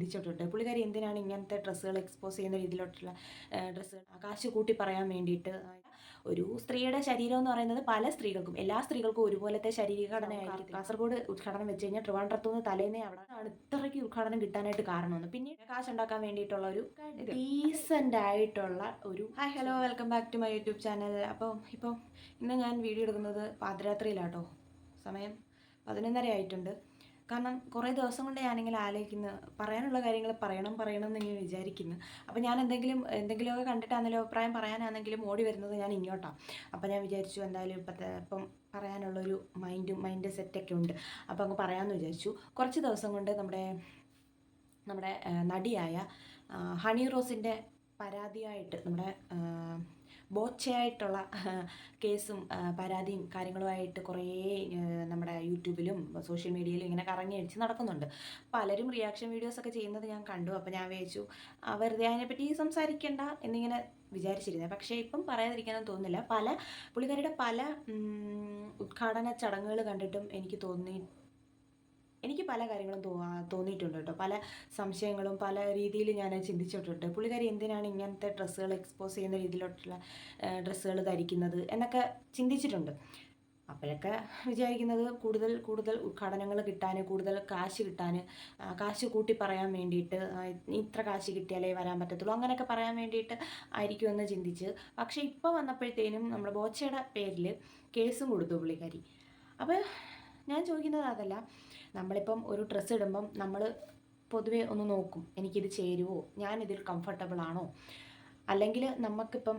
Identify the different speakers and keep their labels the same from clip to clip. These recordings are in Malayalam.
Speaker 1: ചിന്തിച്ചിട്ടുണ്ട് പുള്ളിക്കാരി എന്തിനാണ് ഇങ്ങനത്തെ ഡ്രസ്സുകൾ എക്സ്പോസ് ചെയ്യുന്ന രീതിയിലോട്ടുള്ള ഡ്രസ്സുകൾ കാശ് കൂട്ടി പറയാൻ വേണ്ടിയിട്ട് ഒരു സ്ത്രീയുടെ ശരീരം എന്ന് പറയുന്നത് പല സ്ത്രീകൾക്കും എല്ലാ സ്ത്രീകൾക്കും ഒരുപോലത്തെ ശരീരഘടനയായിരിക്കും കാസർഗോഡ് ഉദ്ഘാടനം വെച്ച് കഴിഞ്ഞാൽ ട്രിവാൻഡ്രത്തുനിന്ന് തലേന്നേ അവിടെ ആണ് ഇത്രയ്ക്ക് ഉദ്ഘാടനം കിട്ടാനായിട്ട് കാരണമെന്ന്. പിന്നെ കാശ് ഉണ്ടാക്കാൻ വേണ്ടിയിട്ടുള്ള ഒരു ഡീസന്റ് ആയിട്ടുള്ള ഒരു hi hello welcome back to my YouTube channel അപ്പോൾ ഇപ്പോൾ ഇന്ന് ഞാൻ വീഡിയോ എടുക്കുന്നത് പാതിരാത്രിയിലാട്ടോ. സമയം പതിനൊന്നര ആയിട്ടുണ്ട്. കാരണം കുറേ ദിവസം കൊണ്ട് ഞാനിങ്ങനെ ആലോചിക്കുന്നു. പറയാനുള്ള കാര്യങ്ങൾ പറയണം പറയണം എന്നിങ്ങനെ വിചാരിക്കുന്നു. അപ്പോൾ ഞാൻ എന്തെങ്കിലും എന്തെങ്കിലുമൊക്കെ കണ്ടിട്ടാണെങ്കിലും അഭിപ്രായം പറയാനാണെങ്കിലും ഓടി വരുന്നത് ഞാൻ ഇങ്ങോട്ടാണ് അപ്പോൾ ഞാൻ വിചാരിച്ചു എന്തായാലും ഇപ്പോഴത്തെ ഇപ്പം പറയാനുള്ളൊരു മൈൻഡും മൈൻഡ് സെറ്റൊക്കെ ഉണ്ട്. അപ്പോൾ അങ്ങ് പറയാമെന്ന് വിചാരിച്ചു. കുറച്ച് ദിവസം കൊണ്ട് നമ്മുടെ നമ്മുടെ നടിയായ ഹണി റോസിന്റെ പരാതിയായിട്ട് നമ്മുടെ ബോച്ചയായിട്ടുള്ള കേസും പരാതിയും കാര്യങ്ങളുമായിട്ട് കുറേ നമ്മുടെ യൂട്യൂബിലും സോഷ്യൽ മീഡിയയിലും ഇങ്ങനെ കറങ്ങി അടിച്ച് നടക്കുന്നുണ്ട്. പലരും റിയാക്ഷൻ വീഡിയോസൊക്കെ ചെയ്യുന്നത് ഞാൻ കണ്ടു. അപ്പോൾ ഞാൻ വിചാരിച്ചു വെറുതെ അതിനെപ്പറ്റി സംസാരിക്കേണ്ട എന്നിങ്ങനെ വിചാരിച്ചിരുന്നത് പക്ഷേ ഇപ്പം പറയാതിരിക്കാനൊന്നും തോന്നുന്നില്ല. പല പുള്ളിക്കാരിയുടെ പല ഉദ്ഘാടന ചടങ്ങുകൾ കണ്ടിട്ടും എനിക്ക് തോന്നി എനിക്ക് പല കാര്യങ്ങളും തോ തോന്നിയിട്ടുണ്ട് കേട്ടോ. പല സംശയങ്ങളും പല രീതിയിൽ ഞാൻ ചിന്തിച്ചിട്ടുണ്ട്. പുള്ളിക്കാരി എന്തിനാണ് ഇങ്ങനത്തെ ഡ്രസ്സുകൾ എക്സ്പോസ് ചെയ്യുന്ന രീതിയിലോട്ടുള്ള ഡ്രസ്സുകൾ ധരിക്കുന്നത് എന്നൊക്കെ ചിന്തിച്ചിട്ടുണ്ട്. അപ്പോഴൊക്കെ വിചാരിക്കുന്നത് കൂടുതൽ കൂടുതൽ ഉദ്ഘാടനങ്ങൾ കിട്ടാൻ കൂടുതൽ കാശ് കിട്ടാൻ കാശ് കൂട്ടി പറയാൻ വേണ്ടിയിട്ട് ഇത്ര കാശ് കിട്ടിയാലേ വരാൻ പറ്റത്തുള്ളൂ അങ്ങനെയൊക്കെ പറയാൻ വേണ്ടിയിട്ട് ആയിരിക്കുമെന്ന് ചിന്തിച്ച്. പക്ഷേ ഇപ്പോൾ വന്നപ്പോഴത്തേനും നമ്മുടെ ബോച്ചയുടെ പേരിൽ കേസും കൊടുത്തു പുള്ളിക്കാരി. അപ്പോൾ ഞാൻ ചോദിക്കുന്നത് അതല്ല. നമ്മളിപ്പം ഒരു ഡ്രസ്സ് ഇടുമ്പം നമ്മൾ പൊതുവേ ഒന്ന് നോക്കും എനിക്കിത് ചേരുവോ? ഇതിൽ കംഫർട്ടബിൾ ആണോ? അല്ലെങ്കിൽ നമുക്കിപ്പം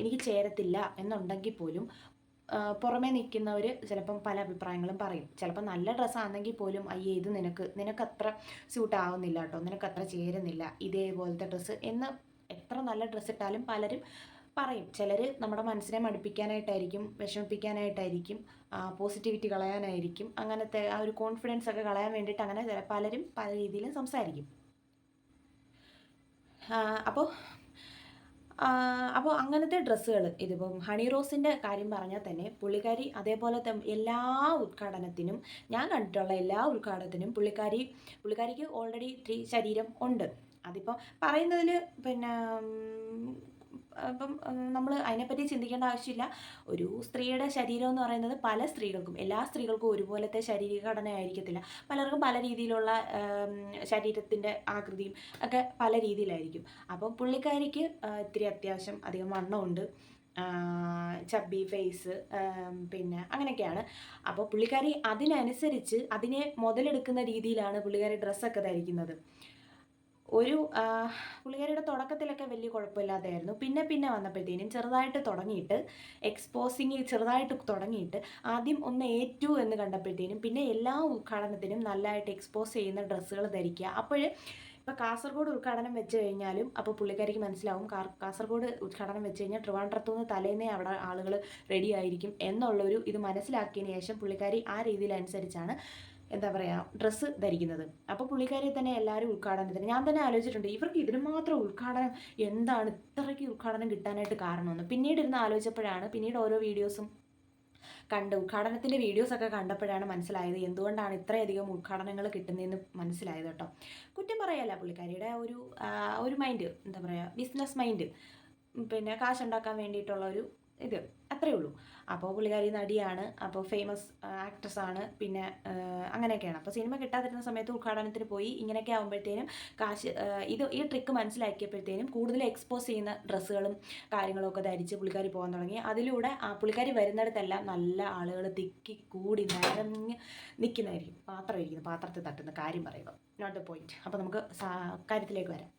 Speaker 1: എനിക്ക് ചേരത്തില്ല എന്നുണ്ടെങ്കിൽ പോലും പുറമേ നിൽക്കുന്നവർ ചിലപ്പം പല അഭിപ്രായങ്ങളും പറയും. ചിലപ്പം നല്ല ഡ്രസ്സാണെങ്കിൽ പോലും അയ്യേ ഇത് നിനക്ക് നിനക്കത്ര സ്യൂട്ട് ആവുന്നില്ല കേട്ടോ നിനക്കത്ര ചേരുന്നില്ല ഇതേപോലത്തെ ഡ്രസ്സ് എന്ന് എത്ര നല്ല ഡ്രസ്സ് ഇട്ടാലും പലരും പറയും. ചിലർ നമ്മുടെ മനസ്സിനെ മടുപ്പിക്കാനായിട്ടായിരിക്കും വിഷമിപ്പിക്കാനായിട്ടായിരിക്കും പോസിറ്റിവിറ്റി കളയാനായിരിക്കും അങ്ങനത്തെ ആ ഒരു കോൺഫിഡൻസ് ഒക്കെ കളയാൻ വേണ്ടിയിട്ട് അങ്ങനെ പലരും പല രീതിയിലും സംസാരിക്കും. അപ്പോൾ അപ്പോൾ അങ്ങനത്തെ ഡ്രസ്സുകൾ ഇതിപ്പം ഹണി റോസിന്റെ കാര്യം പറഞ്ഞാൽ തന്നെ പുള്ളിക്കാരി അതേപോലത്തെ എല്ലാ ഉദ്ഘാടനത്തിനും ഞാൻ കണ്ടിട്ടുള്ള എല്ലാ ഉദ്ഘാടനത്തിനും പുള്ളിക്കാരി പുള്ളിക്കാരിക്ക് ഓൾറെഡി ശരീരം ഉണ്ട്. അതിപ്പോൾ പറയുന്നതിൽ പിന്നെ ഉം, ഇപ്പം നമ്മൾ അതിനെപ്പറ്റി ചിന്തിക്കേണ്ട ആവശ്യമില്ല. ഒരു സ്ത്രീയുടെ ശരീരം എന്ന് പറയുന്നത് പല സ്ത്രീകൾക്കും എല്ലാ സ്ത്രീകൾക്കും ഒരുപോലത്തെ ശരീരഘടന ആയിരിക്കത്തില്ല പലർക്കും പല രീതിയിലുള്ള ശരീരത്തിന്റെ ആകൃതിയും ഒക്കെ പല രീതിയിലായിരിക്കും. അപ്പോൾ പുള്ളിക്കാരിക്ക് ഇത്തിരി അത്യാവശ്യം അധികം വണ്ണമുണ്ട്. ചബ്ബി ഫേസ് പിന്നെ അങ്ങനെയൊക്കെയാണ്. അപ്പോൾ പുള്ളിക്കാരി അതിനനുസരിച്ച് അതിനെ മുതലെടുക്കുന്ന രീതിയിലാണ് പുള്ളിക്കാരി ഡ്രസ്സൊക്കെ ധരിക്കുന്നത്. ഒരു പുള്ളിക്കാരിയുടെ തുടക്കത്തിലൊക്കെ വലിയ കുഴപ്പമില്ലാതെയായിരുന്നു. പിന്നെ പിന്നെ വന്നപ്പോഴത്തേനും ചെറുതായിട്ട് തുടങ്ങിയിട്ട് എക്സ്പോസിങ് ചെറുതായിട്ട് തുടങ്ങിയിട്ട് ആദ്യം ഒന്ന് ഏറ്റു എന്ന് കണ്ടപ്പോഴത്തേനും പിന്നെ എല്ലാ ഉദ്ഘാടനത്തിനും നല്ലതായിട്ട് എക്സ്പോസ് ചെയ്യുന്ന ഡ്രസ്സുകൾ ധരിക്കുക. അപ്പോൾ ഇപ്പോൾ കാസർഗോഡ് ഉദ്ഘാടനം വെച്ച് കഴിഞ്ഞാലും അപ്പോൾ പുള്ളിക്കാരിക്ക് മനസ്സിലാവും കാസർഗോഡ് ഉദ്ഘാടനം വെച്ച് കഴിഞ്ഞാൽ ട്രിവാൻഡ്രത്തു നിന്ന് തലേന്നേ അവിടെ ആളുകൾ റെഡി ആയിരിക്കും. എന്നുള്ളൊരു ഇത് മനസ്സിലാക്കിയതിന് ശേഷം പുള്ളിക്കാരി ആ രീതിയിലനുസരിച്ചാണ് എന്താ പറയുക ഡ്രസ്സ് ധരിക്കുന്നത്. അപ്പോൾ പുള്ളിക്കാരി തന്നെ എല്ലാവരും ഉദ്ഘാടനത്തിന് ഞാൻ തന്നെ ആലോചിച്ചിട്ടുണ്ട് ഇവർക്ക് ഇതിന് മാത്രം ഉദ്ഘാടനം എന്താണ് ഇത്രയ്ക്ക് ഉദ്ഘാടനം കിട്ടാനായിട്ട് കാരണമെന്ന്. പിന്നീട് ഇരുന്ന് ആലോചിച്ചപ്പോഴാണ് പിന്നീട് ഓരോ വീഡിയോസും കണ്ട് ഉദ്ഘാടനത്തിന്റെ വീഡിയോസൊക്കെ കണ്ടപ്പോഴാണ് മനസ്സിലായത് എന്തുകൊണ്ടാണ് ഇത്രയധികം ഉദ്ഘാടനങ്ങൾ കിട്ടുന്നതെന്ന് മനസ്സിലായത് കേട്ടോ. കുറ്റം പറയല്ല പുള്ളിക്കാരിയുടെ ഒരു ഒരു മൈൻഡ് എന്താ പറയുക ബിസിനസ് മൈൻഡ് പിന്നെ കാശുണ്ടാക്കാൻ വേണ്ടിയിട്ടുള്ള ഒരു ഇത്. അത്രയേ ഉള്ളൂ. അപ്പോൾ പുള്ളിക്കാരി നടിയാണ് അപ്പോൾ ഫേമസ് ആക്ട്രസ് ആണ്. പിന്നെ അങ്ങനെയൊക്കെയാണ്. അപ്പോൾ സിനിമ കിട്ടാതിരുന്ന സമയത്ത് ഉദ്ഘാടനത്തിന് പോയി ഇങ്ങനെയൊക്കെ ആകുമ്പോഴത്തേനും കാശ് ഇത് ഈ ട്രിക്ക് മനസ്സിലാക്കിയപ്പോഴത്തേനും കൂടുതൽ എക്സ്പോസ് ചെയ്യുന്ന ഡ്രസ്സുകളും കാര്യങ്ങളൊക്കെ ധരിച്ച് പുള്ളിക്കാരി പോകാൻ തുടങ്ങി. അതിലൂടെ ആ പുള്ളിക്കാരി വരുന്നിടത്തെല്ലാം നല്ല ആളുകൾ തിക്കി കൂടി നിറഞ്ഞ് നിൽക്കുന്നതായിരിക്കും. പാത്രം ഇരിക്കുന്നു പാത്രത്തിൽ തട്ടുന്ന കാര്യം പറയുമ്പോൾ നോട്ട് എ പോയിന്റ് അപ്പോൾ നമുക്ക് കാര്യത്തിലേക്ക് വരാം.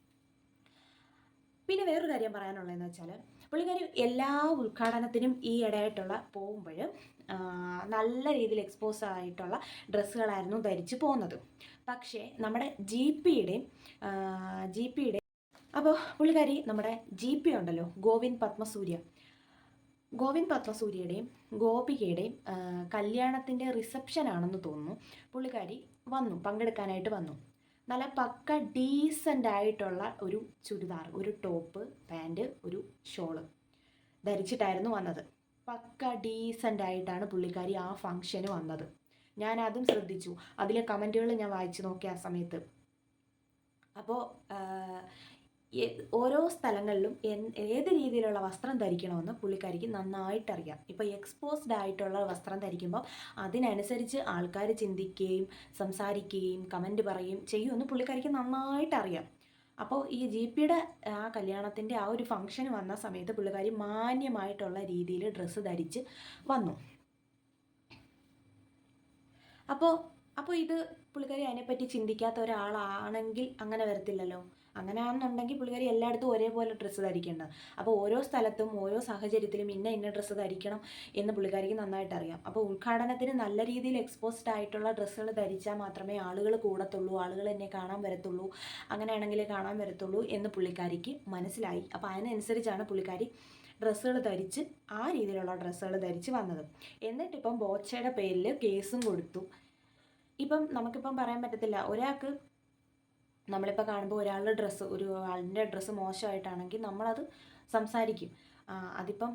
Speaker 1: പിന്നെ വേറൊരു കാര്യം പറയാനുള്ളതെന്ന് വെച്ചാൽ പുള്ളിക്കാരി എല്ലാ ഉദ്ഘാടനത്തിനും ഈ ഇടയായിട്ടുള്ള പോകുമ്പോൾ നല്ല രീതിയിൽ എക്സ്പോസ് ആയിട്ടുള്ള ഡ്രസ്സുകളായിരുന്നു ധരിച്ചു പോകുന്നത്. പക്ഷേ നമ്മുടെ ജി പിയുടെയും ജി പിയുടെ അപ്പോൾ പുള്ളിക്കാരി നമ്മുടെ ജി പി ഉണ്ടല്ലോ ഗോവിന്ദ് പത്മസൂര്യ. ഗോവിന്ദ് പത്മസൂര്യയുടെയും ഗോപികയുടെയും കല്യാണത്തിന്റെ റിസപ്ഷൻ ആണെന്ന് തോന്നുന്നു പുള്ളിക്കാരി വന്നു പങ്കെടുക്കാനായിട്ട് വന്നു. നല്ല പക്ക ഡീസന്റ് ആയിട്ടുള്ള ഒരു ചുരിദാർ ഒരു ടോപ്പ് പാന്റ് ഒരു ഷോൾ ധരിച്ചിട്ടായിരുന്നു വന്നത്. പക്ക ഡീസന്റ് ആയിട്ടാണ് പുള്ളിക്കാരി ആ ഫംഗ്ഷന് വന്നത്. ഞാൻ അതും ശ്രദ്ധിച്ചു. അതിലെ കമന്റുകൾ ഞാൻ വായിച്ചു നോക്കി ആ സമയത്ത്. അപ്പോൾ ഓരോ സ്ഥലങ്ങളിലും ഏത് രീതിയിലുള്ള വസ്ത്രം ധരിക്കണമെന്ന് പുള്ളിക്കാരിക്ക് നന്നായിട്ട് അറിയാം ഇപ്പോൾ എക്സ്പോസ്ഡ് ആയിട്ടുള്ള വസ്ത്രം ധരിക്കുമ്പോൾ അതിനനുസരിച്ച് ആൾക്കാർ ചിന്തിക്കുകയും സംസാരിക്കുകയും കമന്റ് പറയുകയും ചെയ്യുമെന്ന് പുള്ളിക്കാരിക്ക് നന്നായിട്ട് അറിയാം അപ്പോൾ ഈ ജി പിയുടെ ആ കല്യാണത്തിന്റെ ആ ഒരു ഫംഗ്ഷൻ വന്ന സമയത്ത് പുള്ളിക്കാരി മാന്യമായിട്ടുള്ള രീതിയിൽ ഡ്രസ്സ് ധരിച്ച് വന്നു. അപ്പോൾ അപ്പോൾ ഇത് പുള്ളിക്കാരി അതിനെപ്പറ്റി ചിന്തിക്കാത്ത ഒരാളാണെങ്കിൽ അങ്ങനെ വരത്തില്ലല്ലോ. അങ്ങനെ ആണെന്നുണ്ടെങ്കിൽ പുള്ളിക്കാരി എല്ലായിടത്തും ഒരേപോലെ ഡ്രസ്സ് ധരിക്കേണ്ടത്. അപ്പോൾ ഓരോ സ്ഥലത്തും ഓരോ സാഹചര്യത്തിലും ഇന്ന ഇന്ന ഡ്രസ്സ് ധരിക്കണം എന്ന് പുള്ളിക്കാരിക്ക് നന്നായിട്ട് അറിയാം. അപ്പോൾ ഉദ്ഘാടനത്തിന് നല്ല രീതിയിൽ എക്സ്പോസ്ഡ് ആയിട്ടുള്ള ഡ്രസ്സുകൾ ധരിച്ചാൽ മാത്രമേ ആളുകൾ കൂടത്തുള്ളൂ ആളുകൾ എന്നെ കാണാൻ വരത്തുള്ളൂ അങ്ങനെയാണെങ്കിൽ കാണാൻ വരത്തുള്ളൂ എന്ന് പുള്ളിക്കാരിക്ക് മനസ്സിലായി. അപ്പോൾ അതിനനുസരിച്ചാണ് പുള്ളിക്കാരി ഡ്രസ്സുകൾ ധരിച്ച് ആ രീതിയിലുള്ള ഡ്രസ്സുകൾ ധരിച്ച് വന്നത്. എന്നിട്ടിപ്പം ബോച്ചയുടെ പേരിൽ കേസും കൊടുത്തു. ഇപ്പം നമുക്കിപ്പം പറയാൻ പറ്റത്തില്ല. ഒരാൾക്ക് നമ്മളിപ്പോൾ കാണുമ്പോൾ ഒരാളുടെ ഡ്രസ്സ് ഒരു ആളിന്റെ ഡ്രസ്സ് മോശമായിട്ടാണെങ്കിൽ നമ്മളത് സംസാരിക്കും. അതിപ്പം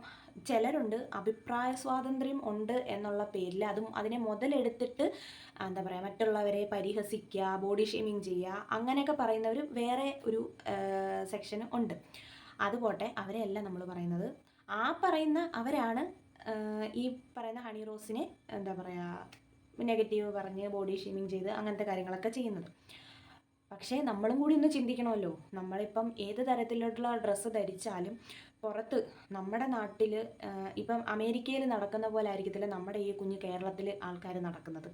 Speaker 1: ചിലരുണ്ട് അഭിപ്രായ സ്വാതന്ത്ര്യം ഉണ്ട് എന്നുള്ള പേരിൽ അതും അതിനെ മുതലെടുത്തിട്ട് എന്താ പറയുക മറ്റുള്ളവരെ പരിഹസിക്കുക ബോഡി ഷേമിങ് ചെയ്യുക അങ്ങനെയൊക്കെ പറയുന്നവർ വേറെ ഒരു സെക്ഷൻ ഉണ്ട്. അതുപോട്ടെ അവരെയല്ല നമ്മൾ പറയുന്നത്. ആ പറയുന്ന അവരാണ് ഈ പറയുന്ന ഹണി റോസിനെ എന്താ പറയുക നെഗറ്റീവ് പറഞ്ഞ് ബോഡി ഷേമിങ് ചെയ്ത് അങ്ങനത്തെ കാര്യങ്ങളൊക്കെ ചെയ്യുന്നത്. പക്ഷേ നമ്മളും കൂടി ഒന്ന് ചിന്തിക്കണമല്ലോ. നമ്മളിപ്പം ഏത് തരത്തിലുള്ള ഡ്രസ്സ് ധരിച്ചാലും പുറത്ത് നമ്മുടെ നാട്ടിൽ ഇപ്പം അമേരിക്കയിൽ നടക്കുന്ന പോലെ ആയിരിക്കത്തില്ല നമ്മുടെ ഈ കുഞ്ഞു കേരളത്തിൽ ആൾക്കാർ നടക്കുന്നത്.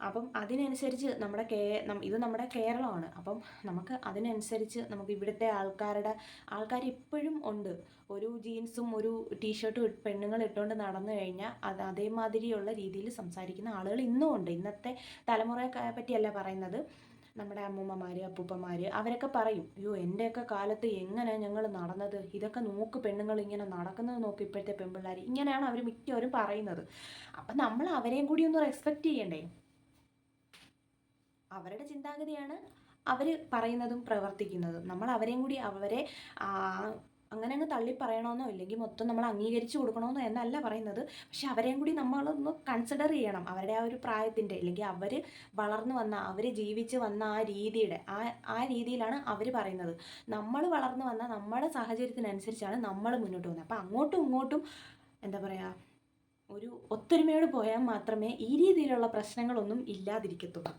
Speaker 1: അപ്പം അതിനനുസരിച്ച് നമ്മുടെ കേ ഇത് നമ്മുടെ കേരളമാണ്. അപ്പം നമുക്ക് അതിനനുസരിച്ച് നമുക്ക് ഇവിടുത്തെ ആൾക്കാരുടെ ആൾക്കാർ ഇപ്പോഴും ഉണ്ട്. ഒരു ജീൻസും ഒരു ടീഷർട്ടും പെണ്ണുങ്ങൾ ഇട്ടുകൊണ്ട് നടന്നു കഴിഞ്ഞാൽ അത് അതേമാതിരിയുള്ള രീതിയിൽ സംസാരിക്കുന്ന ആളുകൾ ഇന്നും ഉണ്ട്. ഇന്നത്തെ തലമുറയെ പറ്റിയല്ല പറയുന്നത്. നമ്മുടെ അമ്മൂമ്മമാർ അപ്പൂപ്പന്മാർ അവരൊക്കെ പറയും അയ്യോ എന്റെയൊക്കെ കാലത്ത് എങ്ങനെ ഞങ്ങൾ നടന്നത്? ഇതൊക്കെ നോക്ക് പെണ്ണുങ്ങൾ ഇങ്ങനെ നടക്കുന്നത് നോക്ക് ഇപ്പോഴത്തെ പെൺപിള്ളേർ ഇങ്ങനെയാണ് അവർ മിക്കവരും പറയുന്നത്. അപ്പം നമ്മൾ അവരെയും കൂടി ഒന്ന് റെസ്പെക്റ്റ് ചെയ്യണ്ടേ? അവരുടെ ചിന്താഗതിയാണ് അവർ പറയുന്നതും പ്രവർത്തിക്കുന്നതും. നമ്മൾ അവരെയും കൂടി അവരെ അങ്ങനെ അങ്ങ് തള്ളി പറയണമെന്നോ ഇല്ലെങ്കിൽ മൊത്തം നമ്മൾ അംഗീകരിച്ചു കൊടുക്കണമെന്നോ എന്നല്ല പറയുന്നത്. പക്ഷെ അവരെയും കൂടി നമ്മളൊന്ന് കൺസിഡർ ചെയ്യണം. അവരുടെ ആ ഒരു പ്രായത്തിന്റെ അല്ലെങ്കിൽ അവർ വളർന്നു വന്ന അവർ ജീവിച്ച് വന്ന ആ രീതിയുടെ ആ ആ രീതിയിലാണ് അവർ പറയുന്നത്. നമ്മൾ വളർന്നു വന്ന നമ്മുടെ സാഹചര്യത്തിനനുസരിച്ചാണ് നമ്മൾ മുന്നോട്ട് പോകുന്നത്. അപ്പോൾ അങ്ങോട്ടും ഇങ്ങോട്ടും എന്താ പറയുക ഒരു ഒത്തൊരുമയോട് പോയാൽ മാത്രമേ ഈ രീതിയിലുള്ള പ്രശ്നങ്ങളൊന്നും ഇല്ലാതിരിക്കത്തുള്ളൂ.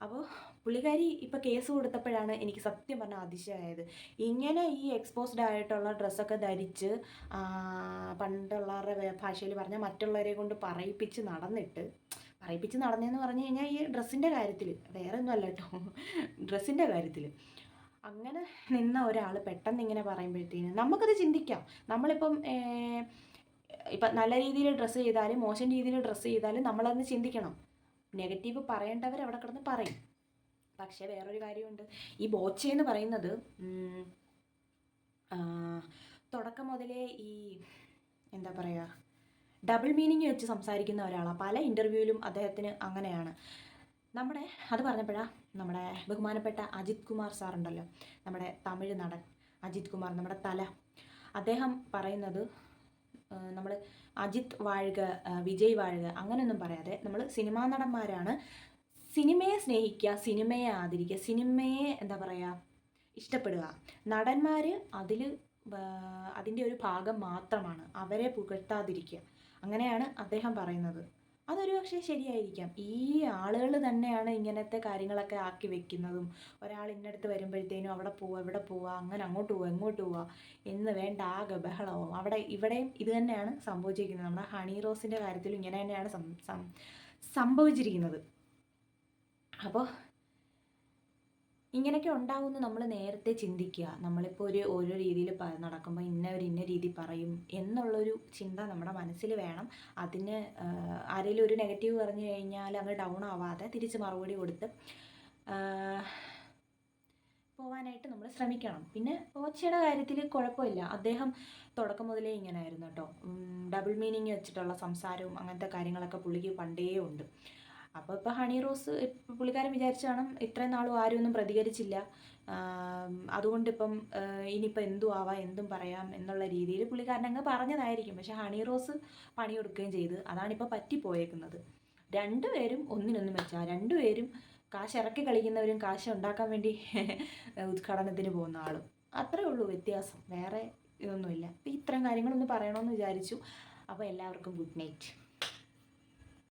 Speaker 1: അപ്പോൾ പുള്ളിക്കാരി ഇപ്പോൾ കേസ് കൊടുത്തപ്പോഴാണ് എനിക്ക് സത്യം പറഞ്ഞാൽ അതിശയമായത് ഇങ്ങനെ ഈ എക്സ്പോസ്ഡ് ആയിട്ടുള്ള ഡ്രസ്സൊക്കെ ധരിച്ച് പണ്ടുള്ളവരുടെ ഭാഷയിൽ പറഞ്ഞാൽ മറ്റുള്ളവരെ കൊണ്ട് പറയിപ്പിച്ച് നടന്നിട്ട് പറയിപ്പിച്ച് നടന്നതെന്ന് പറഞ്ഞു കഴിഞ്ഞാൽ ഈ ഡ്രസ്സിന്റെ കാര്യത്തിൽ വേറെ ഒന്നും അല്ല കേട്ടോ ഡ്രസ്സിന്റെ കാര്യത്തിൽ അങ്ങനെ നിന്ന ഒരാൾ പെട്ടെന്ന് ഇങ്ങനെ പറയുമ്പോഴത്തേന് നമുക്കത് ചിന്തിക്കാം. നമ്മളിപ്പം ഇപ്പം നല്ല രീതിയിൽ ഡ്രസ്സ് ചെയ്താലും മോശം രീതിയിൽ ഡ്രസ്സ് ചെയ്താലും നമ്മളതൊന്ന് ചിന്തിക്കണം. നെഗറ്റീവ് പറയേണ്ടവർ അവിടെ കിടന്ന് പറയും. പക്ഷേ വേറൊരു കാര്യമുണ്ട്. ഈ ബോച്ച എന്ന് പറയുന്നത് തുടക്കം മുതലേ ഈ എന്താ പറയുക ഡബിൾ മീനിങ് വെച്ച് സംസാരിക്കുന്ന ഒരാളാണ് പല ഇന്റർവ്യൂവിലും അദ്ദേഹത്തിന് അങ്ങനെയാണ്. നമ്മുടെ അത് പറഞ്ഞപ്പോഴാണ് നമ്മുടെ ബഹുമാനപ്പെട്ട അജിത് കുമാർ സാറുണ്ടല്ലോ നമ്മുടെ തമിഴ് നടൻ അജിത് കുമാർ നമ്മുടെ തല. അദ്ദേഹം പറയുന്നത് നമ്മൾ അജിത് വാഴുക വിജയ് വാഴുക അങ്ങനെയൊന്നും പറയാതെ നമ്മൾ സിനിമാ നടന്മാരാണ്. സിനിമയെ സ്നേഹിക്കുക സിനിമയെ ആദരിക്കുക സിനിമയെ എന്താ പറയുക ഇഷ്ടപ്പെടുക. നടന്മാർ അതിൽ അതിന്റെ ഒരു ഭാഗം മാത്രമാണ്. അവരെ പുകഴ്ത്താതിരിക്കുക. അങ്ങനെയാണ് അദ്ദേഹം പറയുന്നത്. അതൊരു പക്ഷേ ശരിയായിരിക്കാം. ഈ ആളുകൾ തന്നെയാണ് ഇങ്ങനത്തെ കാര്യങ്ങളൊക്കെ ആക്കി വെക്കുന്നതും. ഒരാൾ ഇന്നടുത്ത് വരുമ്പോഴത്തേനും അവിടെ പോവുക ഇവിടെ പോവുക അങ്ങനെ അങ്ങോട്ട് പോവുക ഇങ്ങോട്ട് പോവുക എന്ന് വേണ്ട ആകെ ബഹളവും. അവിടെ ഇവിടെയും ഇത് തന്നെയാണ് സംഭവിച്ചിരിക്കുന്നത്. നമ്മുടെ ഹണി റോസിന്റെ കാര്യത്തിലും ഇങ്ങനെ തന്നെയാണ് സംഭവിച്ചിരിക്കുന്നത്. അപ്പോൾ ഇങ്ങനെയൊക്കെ ഉണ്ടാകുമെന്ന് നമ്മൾ നേരത്തെ ചിന്തിക്കുക. നമ്മളിപ്പോൾ ഒരു ഓരോ രീതിയിൽ നടക്കുമ്പോൾ ഇന്നവർ ഇന്ന രീതി പറയും എന്നുള്ളൊരു ചിന്ത നമ്മുടെ മനസ്സിൽ വേണം. അതിന് ആരെങ്കിലും ഒരു നെഗറ്റീവ് പറഞ്ഞു കഴിഞ്ഞാൽ അങ്ങ് ഡൗൺ ആവാതെ തിരിച്ച് മറുപടി കൊടുത്ത് പോവാനായിട്ട് നമ്മൾ ശ്രമിക്കണം. പിന്നെ ഓച്ചയുടെ കാര്യത്തിൽ കുഴപ്പമില്ല. അദ്ദേഹം തുടക്കം മുതലേ ഇങ്ങനെയായിരുന്നു കേട്ടോ. ഡബിൾ മീനിങ് വെച്ചിട്ടുള്ള സംസാരവും അങ്ങനത്തെ കാര്യങ്ങളൊക്കെ പുള്ളിക്ക് പണ്ടേ ഉണ്ട്. അപ്പോൾ ഇപ്പോൾ ഹണി റോസ് പുള്ളിക്കാരൻ വിചാരിച്ചു കാണും ഇത്രയും നാളും ആരും ഒന്നും പ്രതികരിച്ചില്ല അതുകൊണ്ടിപ്പം ഇനിയിപ്പോൾ എന്തും ആവാം എന്തും പറയാം എന്നുള്ള രീതിയിൽ പുള്ളിക്കാരൻ അങ്ങ് പറഞ്ഞതായിരിക്കും. പക്ഷേ ഹണി റോസ് പണിയെടുക്കുകയും ചെയ്ത്. അതാണിപ്പോൾ പറ്റിപ്പോയേക്കുന്നത്. രണ്ടുപേരും ഒന്നിനൊന്നും വെച്ചാൽ രണ്ടുപേരും കാശ് ഇറക്കി കളിക്കുന്നവരും കാശ് ഉണ്ടാക്കാൻ വേണ്ടി ഉദ്ഘാടനത്തിന് പോകുന്ന ആളും. അത്രേ ഉള്ളൂ വ്യത്യാസം. വേറെ ഇതൊന്നുമില്ല. അപ്പോൾ ഇത്രയും കാര്യങ്ങളൊന്ന് പറയണമെന്ന് വിചാരിച്ചു. അപ്പോൾ എല്ലാവർക്കും ഗുഡ് നൈറ്റ്